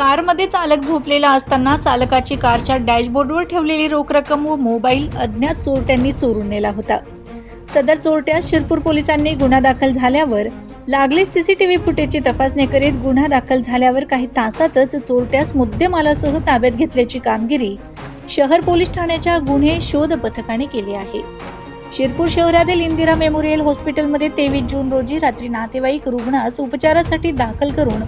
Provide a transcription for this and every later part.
कारमध्ये चालक झोपलेला असताना चालकाची कारच्या डॅशबोर्डवर ठेवलेली रोख रक्कम व मोबाईल अज्ञात चोरट्यांनी चोरून नेला होता. सदर चोरट्यास शिरपूर पोलिसांनी गुन्हा दाखल झाल्यावर लागले सीसीटीव्ही फुटेजची तपासणी करीत गुन्हा दाखल झाल्यावर काही तासातच चोरट्यास मुद्देमालासह ताब्यात घेतल्याची कामगिरी शहर पोलीस ठाण्याच्या गुन्हे शोध पथकाने केली आहे. शिरपूर शहरातील इंदिरा मेमोरियल हॉस्पिटलमध्ये तेवीस जून रोजी रात्री नातेवाईक रुग्णास उपचारासाठी दाखल करून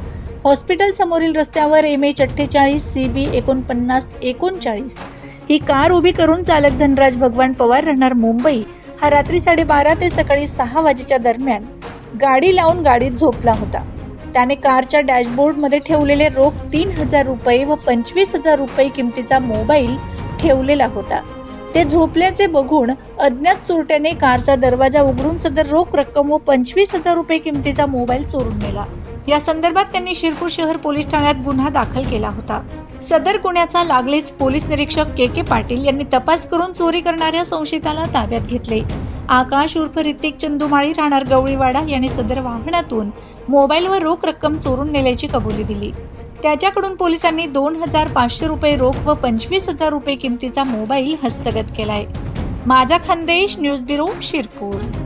हॉस्पिटल समोरील रस्त्यावर एम एच अठ्ठेचाळीस सी बी एकोणपन्नास एकोणचाळीस. ही कार उभी करून चालक धनराज भगवान पवार राहणार मुंबई. हा रात्री साडेबारा ते सकाळी सहा वाजेच्या दरम्यान गाडी लावून गाडीत झोपला होता. त्याने कारच्या डॅशबोर्डमध्ये ठेवलेले रोख तीन हजार रुपये व पंचवीस हजार रुपये किमतीचा मोबाईल ठेवलेला होता. ते झोपल्याचे बघून अज्ञात चोरट्याने कारचा दरवाजा उघडून सदर रोख रक्कम व पंचवीस हजार रुपये किमतीचा मोबाईल चोरून नेला. या संदर्भात त्यांनी शिरपूर शहर पोलीस ठाण्यात गुन्हा दाखल केला होता. सदर गुन्ह्याचा लागलीच पोलीस निरीक्षक के के पाटील यांनी तपास करून चोरी करणाऱ्या संशयिताला ताब्यात घेतले. आकाश उर्फ ऋतिक चंदुमाळी राहणार गवळीवाडा यांनी सदर वाहनातून मोबाईल व रोख रक्कम चोरून नेल्याची कबुली दिली. त्याच्याकडून पोलिसांनी दोन हजार पाचशे रुपये रोख व पंचवीस हजार रुपये किमतीचा मोबाईल हस्तगत केलाय. माझा खानदेश न्यूज ब्युरो शिरपूर.